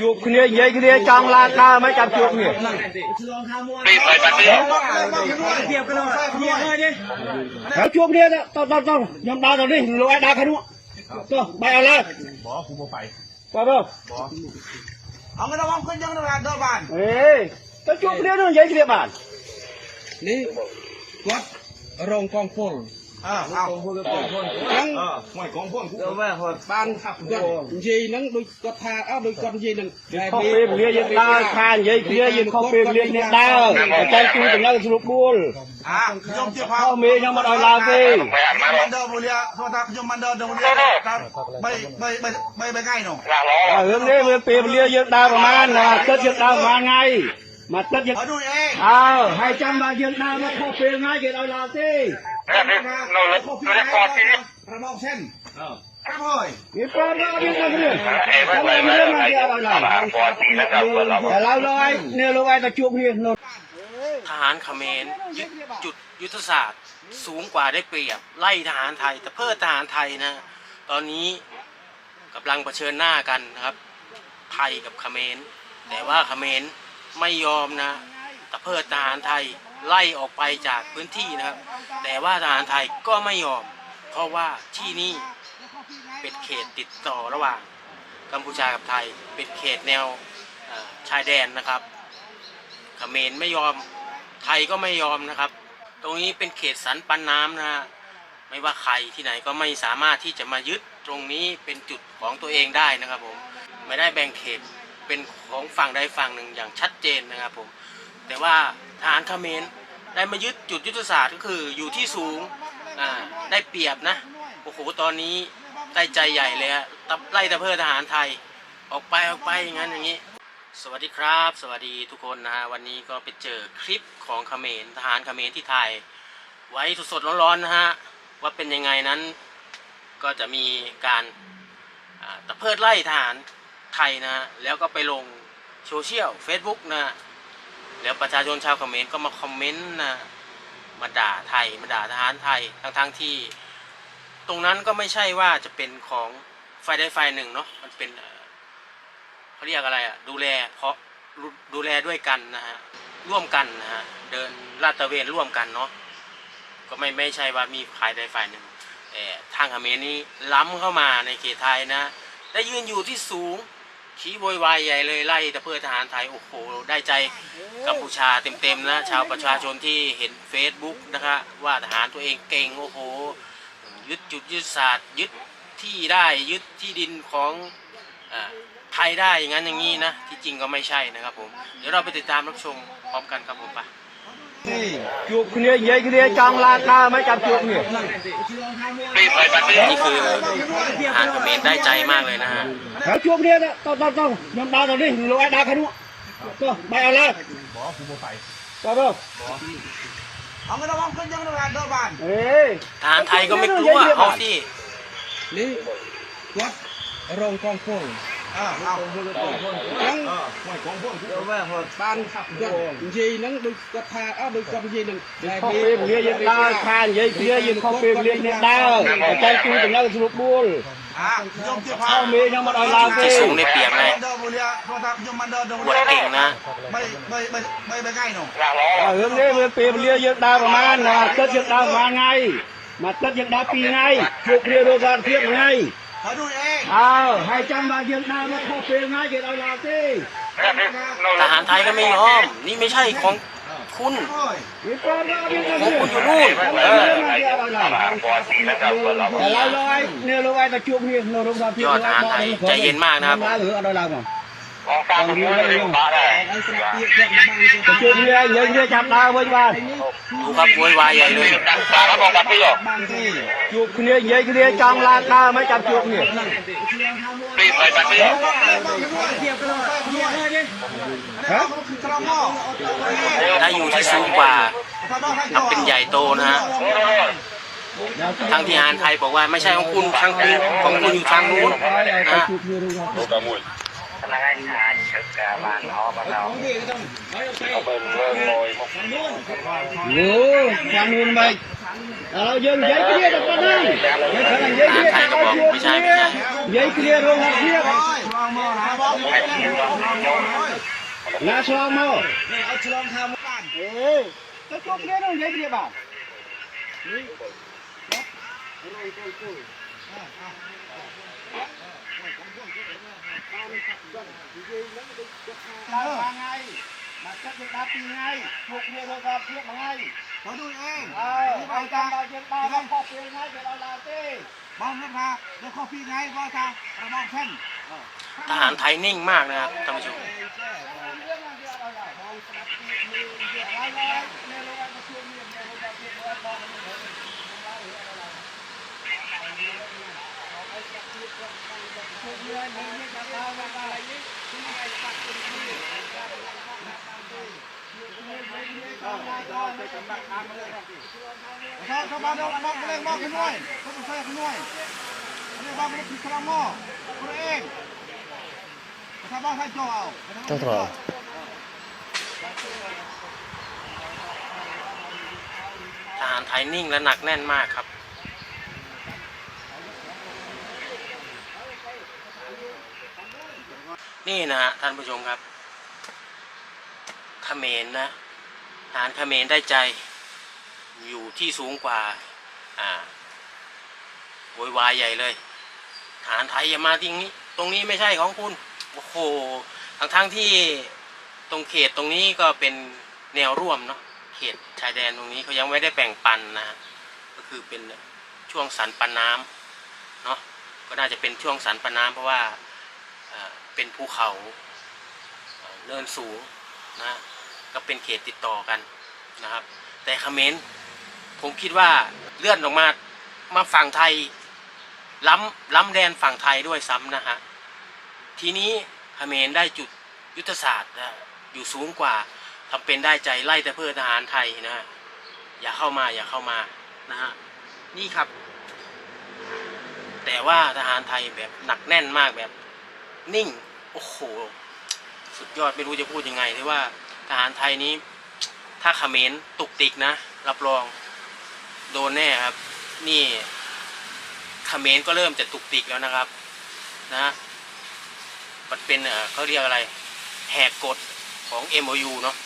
ជួបគ្នានិយាយគ្នាចង់ឡានដើរមិនចាំជួបគ្នាពេលបាយបាត់ទេហើយជួបគ្នាទៅទៅទៅខ្ញុំដើរទៅនេះលោកឯងដើរខាងនោះទៅបាយអស់ឡើយបងគូមកបាយបាទបងអងដល់បងឃើញចឹងដល់ដល់បានអេទៅជួបគ្នានឹងនិយាយគ្នាបាននេះគាត់រងកងពល អើអើកងពលកងពលអញ្ចឹងមកកងពលគូបានគាត់និយាយហ្នឹងដូចគាត់ថាអើដូចគាត់និយាយហ្នឹងតែពេលវេលាយើងដើរខានិយាយគ្នាយើងខុសពេលវេលានេះដើរអញ្ចឹងគឺដំណើរស្រួលបួលអាខ្ញុំទៀតផងមេខ្ញុំមិនឲ្យឡើងទេមិនដើរវេលាគាត់ថាខ្ញុំមិនដើរដល់វេលាថា3 3 3ថ្ងៃនោះអើរឿងនេះវាពេលវេលាយើងដើរប្រហែលអាទិត្យយើងដើរប្រហែលថ្ងៃ มาตัดยังดูเองเอาให้จังบางยังนามาข้อเปลืงง่ายเกินเอาลาวสิเราเราเราขอดที่ระมองเส้นครับพ่อยมีปลาบ้ามีอะไรเนี่ยอะไรเนี่ยมาเดียวเราเราเลยเนี่ยเราไว้ตะจุกนี่นทหารเขมรยึดจุดยุทธศาสตร์สูงกว่าได้เปรียบไล่ทหารไทย แต่เพื่อทหารไทยนะ ตอนนี้กำลังเผชิญหน้ากันนะครับ ไทยกับเขมรแต่ว่าเขมร ไม่ยอมนะแต่เพื่อทหารไทยไล่ออกไปจากพื้นที่นะครับ แต่ว่าทหารไทยก็ไม่ยอม เพราะว่าที่นี่เป็นเขตติดต่อระหว่างกัมพูชากับไทย เป็นเขตแนวชายแดนนะครับเขมรไม่ยอมไทยก็ไม่ยอมนะครับ ตรงนี้เป็นเขตสันปันน้ำนะฮะไม่ว่าใครที่ไหนก็ไม่สามารถที่จะมายึดตรงนี้เป็นจุดของตัวเองได้นะครับผมไม่ได้แบ่งเขต เป็นของฝั่งใดฝั่งหนึ่งอย่างชัดเจนนะครับผม แต่ว่าทหารเขมรได้มายึดจุดยุทธศาสตร์ก็คืออยู่ที่สูงได้เปรียบนะโอ้โหตอนนี้ได้ใจใหญ่เลยฮะตับไล่ตะเพื่อทหารไทยออกไปออกไปอย่างนั้นอย่างนี้ สวัสดีครับ สวัสดีทุกคนนะฮะวันนี้ก็ไปเจอคลิปของเขมรทหารเขมรที่ถ่ายไว้สดๆร้อนๆนะฮะว่าเป็นยังไงนั้นก็จะมีการตะเพิดไล่ทหาร ไทยนะ แล้วก็ไปลงโซเชียล Facebook นะฮะแล้วประชาชนชาวเขมรก็มาคอมเมนต์นะ มาด่าไทย มาด่าทหารไทย ทั้งๆที่ ตรงนั้นก็ไม่ใช่ว่าจะเป็นของฝ่ายใดฝ่ายหนึ่งเนาะ มันเป็นเขาเรียกอะไรอะดูแลเพราะดูแลด้วยกันนะฮะ ร่วมกันนะฮะ เดินลาดตระเวนร่วมกันเนาะ ก็ไม่ไม่ใช่ว่ามีฝ่ายใดฝ่ายหนึ่งแต่ทางเขมรนี้ล้ำเข้ามาในเขตไทยนะได้ยืนอยู่ที่สูง ขี้โวยวายใหญ่เลยไล่ตะเพื่อทหารไทยโอ้โหได้ใจกัมพูชาเต็มๆนะชาวประชาชนที่เห็น Facebook นะคะว่าทหารตัวเองเก่งโอ้โหยึดจุดยึดศาสตร์ยึดที่ได้ยึดที่ดินของอ่อไทยได้อย่างนั้นอย่างนี้นะที่จริงก็ไม่ใช่นะครับผมเดี๋ยวเราไปติดตามรับชมพร้อมกันครับผมไป จุกเนี่ยยัยเนี่จังลาตาไม่จับจุกเนี่ยรีบไปปัดนี่คือหางคอมเมนต์ได้ใจมากเลยนะฮะแล้วจุกเนี่ยต้องต้องต้องยำดาวตอนนี้ลงไอ้ดาวขนุนก็ไปเอาเลยไปเปล่าทหารไทยก็ไม่กลัวเอาสินี่วัดรองกองพง អោកងពុនហ្នឹងមកកងពុនគឺបាននិយាយហ្នឹងដូចគាត់ថាអត់ដូចគាត់និយាយនឹងតែពេលវេលាយើងដើរថានិយាយគ្នាយើងខុសពេលវេលាគ្នាដើរតែជួយទៅនៅស្រួលបួលខ្ញុំទៀតផងមេខ្ញុំមិនឲ្យឡើងទេសុំនេះពីយ៉ាងណាខ្ញុំថាខ្ញុំមិនដល់ដល់វត្តទីណា3 3 3 3ថ្ងៃនោះរឿងនេះវាពេលវេលាយើងដើរប្រហែលអាទិត្យយើងដើរប្រហែលថ្ងៃមួយអាទិត្យយើងដើរ2ថ្ងៃជួបគ្នារកសារភាពមួយថ្ងៃ เขาดูเองอาให้จังบางเยีนงนามาโคเปลง่ายเกิดเอาลาซี่ทหารไทยก็ไม่ยอม นี่ไม่ใช่ของคุณของคุณอยู่นู่นเออลอยเนี่ยลอยตะจุกเฮียนลงทางที่ยอดทหารไทยใจเย็นมากนะครับ còn đi đây luôn tôi chưa đi đây giờ chưa chạm tao với bạn ดูครับโวยวายใหญ่เลยตาเขาบอกกันไม่หรอก chuột kia dây kia trong la ta mới chạm chuột รีบไปแบบนี้ถ้าอยู่ที่สูงกว่าทำเป็นใหญ่โตนะฮะทางที่อานไทยบอกว่าไม่ใช่ของคุณทางคุณของคุณอยู่ทางนู้นนะ ธนาคารชาชกาบานออบเราเอาเป็นเรื่องโอยโอ้คนามมูไปเราเยอะเยอะเคลียร์ตะกันนั่นเยอะเคลียร์ตะกันเยอะเคลียร์เยอะเคลียร์โรงเคลียร์นาชลงมาเอาชลองทำบ้านเออจะชกเลยน้องเยอะเคลียร์บ้านนี่รวยรวย กก็เรียกมาไงขอดูเองเออไปตามดาวยังดาวมาพอเปลี่ยนไงเดี๋ยวเราลาต้บอลนักราเดี๋ยวข้อพี่ไงบอลทางระบองแท่นทหารไทยนิ่งมากนะครับท่านผู้ชมเข้าเขาบ้านเราบ้านเล่นมอขึ้นด้วยเขาต้องใส่ขึ้นด้วยอันนี้บ้านมันคือฉลองมอคนเองถ้าบ้านใส่จ่อเอาต้องรอทหารไทยนิ่งและหนักแน่นมากครับ นี่นะฮะท่านผู้ชมครับเขมรนะทหารเขมรได้ใจอยู่ที่สูงกว่า อ่าโวยวายใหญ่เลยทหารไทยอย่ามาที่นี้ ตรงนี้ไม่ใช่ของคุณ โอ้โห ทั้งทั้งๆที่ตรงเขตตรงนี้ก็เป็นแนวร่วมเนาะ เขตชายแดนตรงนี้เขายังไม่ได้แบ่งปันนะ ก็คือเป็นช่วงสันปันน้ำเนาะ ก็น่าจะเป็นช่วงสันปันน้ำเพราะว่า เป็นภูเขาเอ่อนินสูงนะก็เป็นเขตติดต่อกันนะครับ แต่เขมรผมคิดว่าเลื่อนออกมามาฝั่งไทยล้ำล้ำแดนฝั่งไทยด้วยซ้ำนะฮะทีนี้เขมรได้จุดยุทธศาสตร์นะอยู่สูงกว่าทำเป็นได้ใจไล่แต่เพื่อทหารไทยนะฮะอย่าเข้ามาอย่าเข้ามานะฮะนี่ครับ แต่ว่าทหารไทยแบบหนักแน่นมากแบบ นิ่ง โอ้โห สุดยอดไม่รู้จะพูดยังไงที่ว่าทหารไทยนี้ ถ้าเขมรตุกติกนะ รับรอง โดนแน่ครับ นี่เขมรก็เริ่มจะตุกติกแล้วนะครับ นะ มันเป็นเออเขาเรียกอะไร แหกกฎของ MOU เนาะ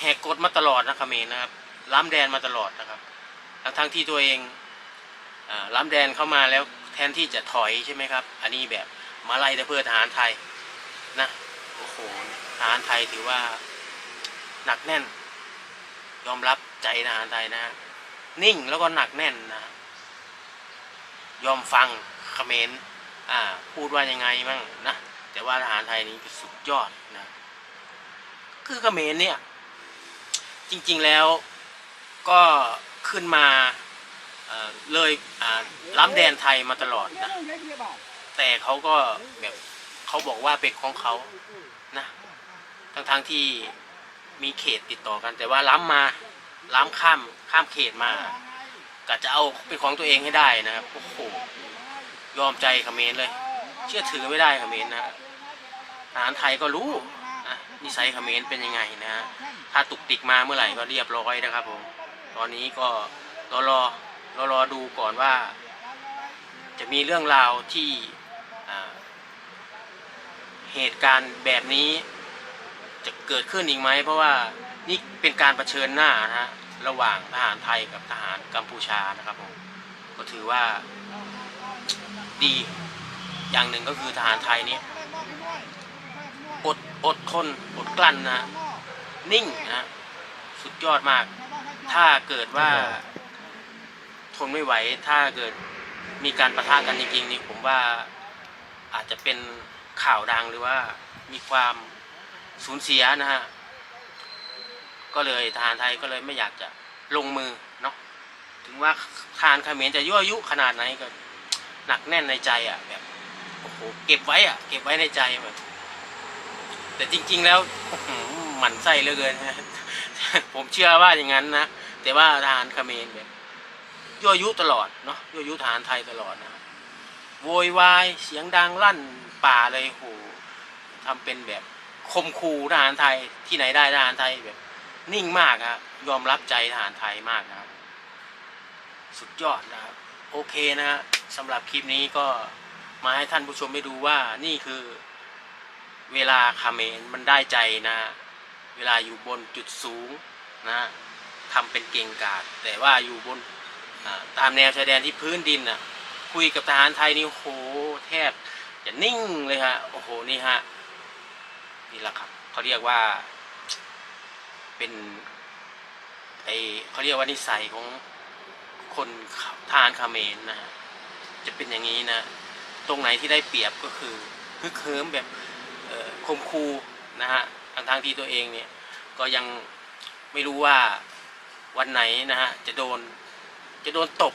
แหกกฎมาตลอดนะเขมรนะครับ ล้ำแดนมาตลอดนะครับ ทั้งทั้งที่ตัวเองอล้ำแดนเข้ามาแล้วแทนที่จะถอยใช่ไหมครับ อันนี้แบบ มาไล่แต่เพื่อทหารไทยนะโอ้โหทหารไทยถือว่าหนักแน่น ยอมรับใจทหารไทยนะ นิ่งแล้วก็หนักแน่นนะยอมฟังคเขมรอ่าพูดว่ายังไงมั่งนะแต่ว่าทหารไทยนี้สุดยอดนะคือคเขมรเนี่ย จริงๆแล้วก็ขึ้นมาเลยอ่าล้ำแดนไทยมาตลอดนะ แต่เขาก็แบบเขาบอกว่าเป็นของเขานะทั้งทงๆที่มีเขตติดต่อกัน แต่ว่าล้ำมาล้ำข้ามข้ามเขตมาก็จะเอาเป็นของตัวเองให้ได้นะครับโอ้โหยอมใจเขมรเลย เชื่อถือไม่ได้เขมรนะทหารไทยก็รู้นะนิสัยเขมรเป็นยังไงนะ ถ้าตุกติกมาเมื่อไหร่ก็เรียบร้อยนะครับผมตอนนี้ก็รอรอรอรอดูก่อนว่า จะมีเรื่องราวที่ เหตุการณ์แบบนี้จะเกิดขึ้นอีกไหม เพราะว่านี่เป็นการรเผชิญหน้านะฮะระหว่างทหารไทยกับทหารกัมพูชานะครับผมก็ถือว่าดีอย่างหนึ่งก็คือทหารไทยนี้อดอดทนอดกลั้นนะ นิ่งนะ สุดยอดมาก ถ้าเกิดว่า ทนไม่ไหว ถ้าเกิดมีการประทะกันจริงๆนี่ผมว่าอาจจะเป็น ข่าวดังหรือว่ามีความสูญเสียนะฮะ ก็เลยทหารไทยก็เลยไม่อยากจะลงมือเนาะ ถึงว่าทารเขมรจะยั่วยุขนาดไหนก็หนักแน่นในใจอะแบบโอ้โหเก็บไว้อะ เก็บไว้ในใจแบบแต่จริง ๆ แล้วหมั่นไส้เหลือเกินผมเชื่อว่าอย่างนั้นนะแต่ว่าทหารเขมรแบบยั่วยุตลอดเนาะยั่วยุทหารไทยตลอดนะ โวยวายเสียงดังลั่นป่าเลยโหทำเป็นแบบคมคูทหารไทยที่ไหนได้ทหารไทยแบบ นิ่งมากครับยอมรับใจทหารไทยมากนะครับ สุดยอดนะครับโอเคนะฮะสำหรับคลิปนี้ก็มาให้ท่านผู้ชมได้ดูว่านี่คือเวลาคาเมนมันได้ใจนะเวลาอยู่บนจุดสูงนะทำเป็นเก่งกาจแต่ว่าอยู่บนตามแนวชายแดนที่พื้นดินน่ะ คุยกับทหารไทยนี่โหแทบจะนิ่งเลยฮะโอ้โหนี่ฮะนี่แหละครับเขาเรียกว่า เป็นไอเขาเรียกว่านิสัยของคนทานคาเขมนนะฮะจะเป็นอย่างนี้นะ ตรงไหนที่ได้เปรียบก็คือฮึกเหิมแบบคมคูนะฮะทางทางที่ตัวเองเนี่ย ก็ยังไม่รู้ว่าวันไหนนะฮะจะโดนจะโดนตบ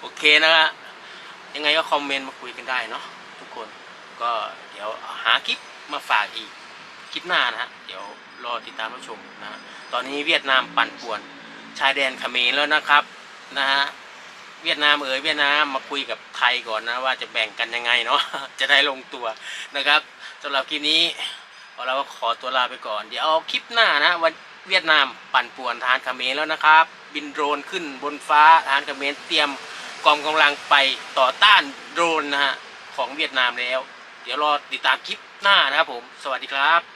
โอเคนะฮะ ยังไงก็คอมเมนต์มาคุยกันได้เนาะทุกคนก็เดี๋ยวหาคลิปมาฝากอีกคลิปหน้านะฮะเดี๋ยวรอติดตามรับชมนะ ตอนนี้เวียดนามปั่นป่วน ชายแดนเขมรแล้วนะครับนะฮะเวียดนามเอ๋ยเวียดนามมาคุยกับไทยก่อนนะว่าจะแบ่งกันยังไงเนาะจะได้ลงตัวนะครับสำหรับคลิปนี้เราก็ขอตัวลาไปก่อน เดี๋ยวเอาคลิปหน้านะวันเวียดนามปั่นป่วนทารเขมรแล้วนะครับ บินโดรนขึ้นบนฟ้าทารเขมรเตรียม กองกำลังไปต่อต้านโดรนนะฮะของเวียดนามแล้ว เดี๋ยวรอติดตามคลิปหน้านะครับผม สวัสดีครับ